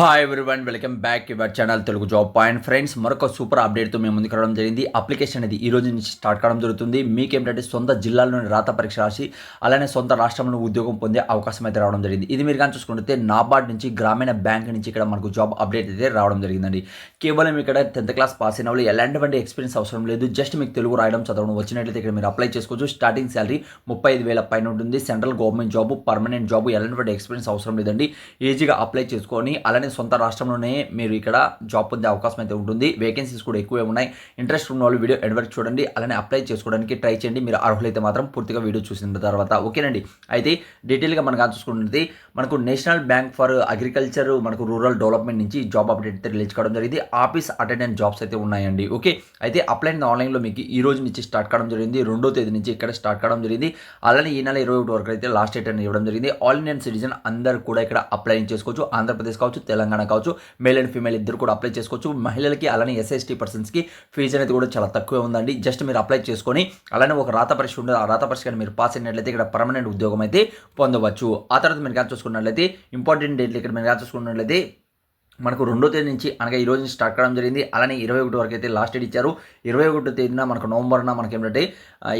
Hi everyone welcome back your channel Telugu job point friends మరొక super అప్డేట్తో మేము ముందుకు రావడం జరిగింది. అప్లికేషన్ అనేది ఈ రోజు నుంచి స్టార్ట్ కావడం జరుగుతుంది. మీకేమిటంటే సొంత జిల్లాలోని రాత పరీక్ష రాసి అలానే సొంత రాష్ట్రంలో ఉద్యోగం పొందే అవకాశం అయితే రావడం జరిగింది. ఇది మీరు కానీ చూసుకుంటే నాబార్డ్ నుంచి గ్రామీణ బ్యాంక్ నుంచి ఇక్కడ మనకు జాబ్ అప్డేట్ అయితే రావడం జరిగిందండి. కేవలం ఇక్కడ టెన్త్ క్లాస్ పాస్ అయిన వాళ్ళు ఎలాంటివంటి ఎక్స్పీరియన్స్ అవసరం లేదు. జస్ట్ మీకు తెలుగు రాయడం చదవడం వచ్చినట్లయితే ఇక్కడ మీరు అప్లై చేసుకోవచ్చు. స్టార్టింగ్ శాలరీ ముప్పై ఐదు వేల పైన ఉంటుంది. Central government job permanent job ఎలాంటి ఎక్స్పీరియన్స్ అవసరం లేదండి. ఈజీగా అప్లై చేసుకొని అలానే సొంత రాష్ట్రంలోనే మీరు ఇక్కడ జాబ్ పొందే అవకాశం అయితే ఉంటుంది. వేకెన్సీస్ కూడా ఎక్కువే ఉన్నాయి. ఇంట్రెస్ట్ ఉన్న వాళ్ళు వీడియో ఎండ్ వరకు చూడండి అలానే అప్లై చేసుకోవడానికి ట్రై చేయండి. మీరు అర్హులైతే మాత్రం పూర్తిగా వీడియో చూసిన తర్వాత ఓకేనండి. అయితే డీటెయిల్గా మనకు చూసుకుంటుంది మనకు నేషనల్ బ్యాంక్ ఫర్ అగ్రికల్చర్ మనకు రూరల్ డెవలప్మెంట్ నుంచి జాబ్ అప్డేట్ అయితే రిలీజ్ కావడం జరిగింది. ఆఫీస్ అటెండెంట్ జాబ్స్ అయితే ఉన్నాయండి. ఓకే? అయితే అప్లై ఆన్లైన్లో మీకు ఈ రోజు నుంచి స్టార్ట్ కావడం జరిగింది. రెండో తేదీ నుంచి ఇక్కడ స్టార్ట్ కావడం జరిగింది. అలానే ఈ నెల ఇరవై ఒకటి వరకు అయితే లాస్ట్ డేట్ అని ఇవ్వడం జరిగింది. ఆల్ ఇండియన్ సిటిజన్ అందరు కూడా ఇక్కడ అప్లై చేసుకోవచ్చు. ఆంధ్రప్రదేశ్ కావచ్చు తెలంగాణ తెలంగాణ కావచ్చు మేల్ అండ్ ఫీమేల్ ఇద్దరు కూడా అప్లై చేసుకోవచ్చు. మహిళలకి అలానే ఎస్ఎస్టీ పర్సన్స్కి ఫీజు అనేది కూడా చాలా తక్కువే ఉందండి. జస్ట్ మీరు అప్లై చేసుకొని అలానే ఒక రాత పరీక్ష ఉండదు ఆ రాత పరీక్ష మీరు పాస్ అయినట్లయితే ఇక్కడ పర్మనెంట్ ఉద్యోగం అయితే పొందవచ్చు. ఆ తర్వాత మీరు కానీ చూసుకున్నట్లయితే ఇంపార్టెంట్ డేట్లు ఇక్కడ మీరు కానీ చూసుకున్నట్లయితే మనకు రెండో తేదీ నుంచి అనగా ఈ రోజు నుంచి స్టార్ట్ కావడం జరిగింది. అలానే ఇరవై ఒకటి వరకు అయితే లాస్ట్ డేట్ ఇచ్చారు. ఇరవై ఒకటో తేదీన మనకు నవంబర్న మనకి ఏంటంటే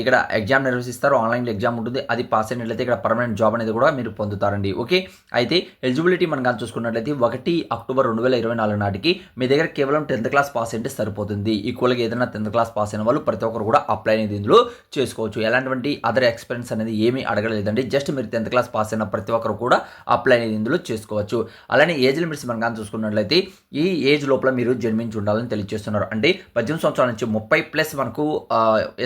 ఇక్కడ ఎగ్జామ్ నిర్వహిస్తారు ఆన్లైన్లో ఎగ్జామ్ ఉంటుంది. అది పాస్ అయినట్లయితే ఇక్కడ పర్మనెంట్ జాబ్ అనేది కూడా మీరు పొందుతారండి. ఓకే అయితే ఎలిజిబిలిటీ మనం కానీ చూసుకున్నట్లయితే ఒకటి అక్టోబర్ రెండు వేల ఇరవై నాలుగు నాటికి మీ దగ్గర కేవలం టెన్త్ క్లాస్ పాస్ అయితే సరిపోతుంది. ఈక్వల్గా ఏదైనా టెన్త్ క్లాస్ పాస్ అయిన వాళ్ళు ప్రతి ఒక్కరు కూడా అప్లై అనేది ఇందులో చేసుకోవచ్చు. ఎలాంటి అదర్ ఎక్స్పీరియన్స్ అనేది ఏమీ అడగలేదండి. జస్ట్ మీరు టెన్త్ క్లాస్ పాస్ అయిన ప్రతి ఒక్కరు కూడా అప్లై అనేది ఇందులో చేసుకోవచ్చు. అలానే ఏజ్ లిమిట్స్ మనం కానీ చూసుకున్నట్టు చూసుకున్నట్లయితే ఈ ఏజ్ లోపల మీరు జన్మించి ఉండాలని తెలియజేస్తున్నారు. అంటే పద్దెనిమిది సంవత్సరాల నుంచి ముప్పై ప్లస్ మనకు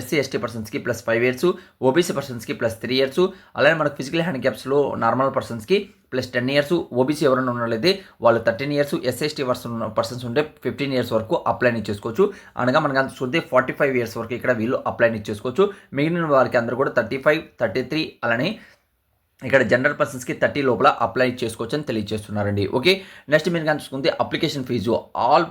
ఎస్సీ ఎస్టీ పర్సన్స్కి ప్లస్ ఫైవ్ ఇయర్స్ ఓబీసీ పర్సన్స్కి ప్లస్ త్రీ ఇయర్స్ అలానే మనకు ఫిజికల్ హ్యాండిక్యాప్స్లో నార్మల్ పర్సన్స్కి ప్లస్ టెన్ ఇయర్స్ ఓబీసీ ఎవరైనా ఉన్నట్లయితే వాళ్ళు thirteen years SST person persons ఉంటే ఫిఫ్టీన్ ఇయర్స్ వరకు అప్లైని చేసుకోవచ్చు. అనగా మనకు చూస్తే ఫార్టీ ఫైవ్ ఇయర్స్ వరకు ఇక్కడ వీళ్ళు అప్లైని చేసుకోవచ్చు. మిగిలిన వారికి అందరూ కూడా థర్టీ ఫైవ్ థర్టీ త్రీ అలానే ఇక్కడ జనరల్ పర్సన్స్కి థర్టీ లోపల అప్లై చేసుకోవచ్చు అని తెలియజేస్తున్నారండి. ఓకే నెక్స్ట్ మీరు కానీ అప్లికేషన్ ఫీజు ఆల్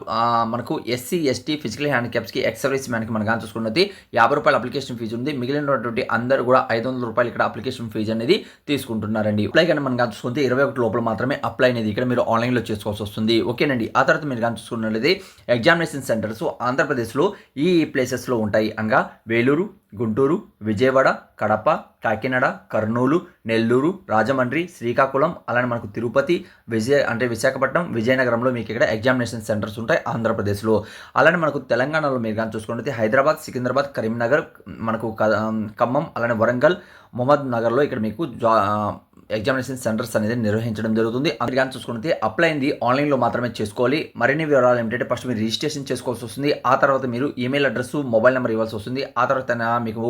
మనకు ఎస్సీ ఎస్టీ ఫిజికల్ హ్యాండిక్యాప్స్కి ఎక్సర్వైస్ మ్యాన్కి మనం కానీ చూసుకున్నది యాభై రూపాయల అప్లికేషన్ ఫీజు ఉంది. మిగిలినటువంటి అందరూ కూడా ఐదు వందల రూపాయలు ఇక్కడ అప్లికేషన్ ఫీజు అనేది తీసుకుంటున్నారండి. అప్లై కానీ మనం కానీ చూసుకుంటే ఇరవై ఒకటి లోపల మాత్రమే అప్లై అనేది ఇక్కడ మీరు ఆన్లైన్లో చేసుకోవాల్సి వస్తుంది. ఓకేనండి ఆ తర్వాత మీరు కానీ చూసుకున్నది ఎగ్జామినేషన్ సెంటర్స్ ఆంధ్రప్రదేశ్లో ఈ ప్లేసెస్లో ఉంటాయి. అనగా వేలూరు గుంటూరు విజయవాడ కడప కాకినాడ కర్నూలు నెల్లూరు రాజమండ్రి శ్రీకాకుళం అలానే మనకు తిరుపతి విజయ అంటే విశాఖపట్నం విజయనగరంలో మీకు ఇక్కడ ఎగ్జామినేషన్ సెంటర్స్ ఉంటాయి ఆంధ్రప్రదేశ్లో. అలానే మనకు తెలంగాణలో మీరు కానీ చూసుకుంటే హైదరాబాద్ సికింద్రాబాద్ కరీంనగర్ మనకు ఖమ్మం అలానే వరంగల్ మొహమ్మద్ నగర్లో ఇక్కడ మీకు జా ఎగ్జామినేషన్ సెంటర్స్ అనేది నిర్వహించడం జరుగుతుంది. అందుకని చూసుకుంటే అప్లై అయింది. ఆన్లైన్లో మాత్రమే చేసుకోవాలి. మరిన్ని వివరాలు ఏమిటంటే ఫస్ట్ మీరు రిజిస్ట్రేషన్ చేసుకోవాల్సి వస్తుంది. ఆ తర్వాత మీరు ఈమెయిల్ అడ్రస్ మొబైల్ నెంబర్ ఇవ్వాల్సి వస్తుంది. ఆ తర్వాత మీకు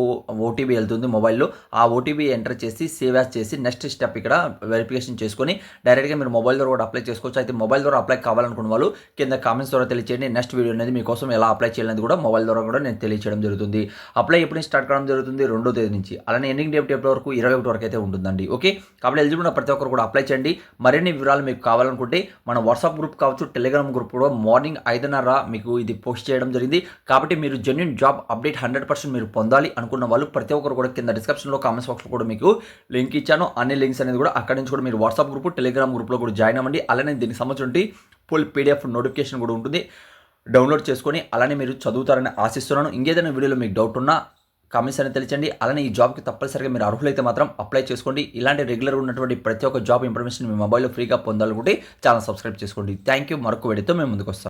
ఓటీపీ వెళ్తుంది మొబైల్లో. ఆ ఓటీపీ ఎంటర్ చేసి సేవ్ యాజ్ చేసి నెక్స్ట్ స్టెప్ ఇక్కడ వెరిఫికేషన్ చేసుకొని డైరెక్ట్గా మీరు మొబైల్ ద్వారా కూడా అప్లై చేసుకోవచ్చు. అయితే మొబైల్ ద్వారా అప్లై కావాలనుకున్న వాళ్ళు కింద కామెంట్స్ ద్వారా తెలియచేయండి. నెక్స్ట్ వీడియో అనేది మీకోసం ఎలా అప్లై చేయాలనేది కూడా మొబైల్ ద్వారా కూడా నేను తెలియచేయడం జరుగుతుంది. అప్లై ఎప్పుడు స్టార్ట్ కావడం జరుగుతుంది? రెండో తేదీ నుంచి. అలానే ఎండింగ్ డేట్ ఎప్పటి వరకు? ఇరవై ఒకటి వరకు అయితే ఉంటుందండి. ఓకే? కాబట్టి ఎలిజిబుల్ ప్రతి ఒక్కరు కూడా అప్లై చేయండి. మరిన్ని వివరాలు మీకు కావాలనుకుంటే మన వాట్సాప్ గ్రూప్ కావచ్చు టెలిగ్రామ్ గ్రూప్ కూడా మార్నింగ్ ఐదున్నర మీకు ఇది పోస్ట్ చేయడం జరిగింది. కాబట్టి మీరు genuine job update hundred percent మీరు పొందాలి అనుకున్న వాళ్ళు ప్రతి ఒక్కరు కూడా కింద డిస్క్రిప్షన్లో కామెంట్స్ బాక్స్లో కూడా మీకు లింక్ ఇచ్చాను. అన్ని లింక్స్ అనేది కూడా అక్కడి నుంచి కూడా మీరు వాట్సాప్ గ్రూప్ టెలిగ్రామ్ గ్రూప్లో కూడా జాయిన్ అవ్వండి. అలానే దీనికి సంబంధించి ఫుల్ పీడిఎఫ్ నోటిఫికేషన్ కూడా ఉంటుంది. డౌన్లోడ్ చేసుకొని అలానే మీరు చదువుతారని ఆశిస్తున్నాను. ఇంకేదైనా వీడియోలో మీకు డౌట్ ఉన్నా కామెంట్స్ అనేది తెలియచండి. అలానే ఈ జాబ్కి తప్పనిసరిగా మీరు అర్హులైతే మాత్రం అప్లై చేసుకోండి. ఇలాంటి రెగ్యులర్ ఉన్నటువంటి ప్రతి ఒక్క జాబ్ ఇన్ఫర్మేషన్ మీ మొబైల్లో ఫ్రీగా పొందాలనుకుంటే ఛానల్ సబ్స్క్రైబ్ చేసుకోండి. థ్యాంక్ యూ మరొక వీడియోతో మేము ముందుకు వస్తాం.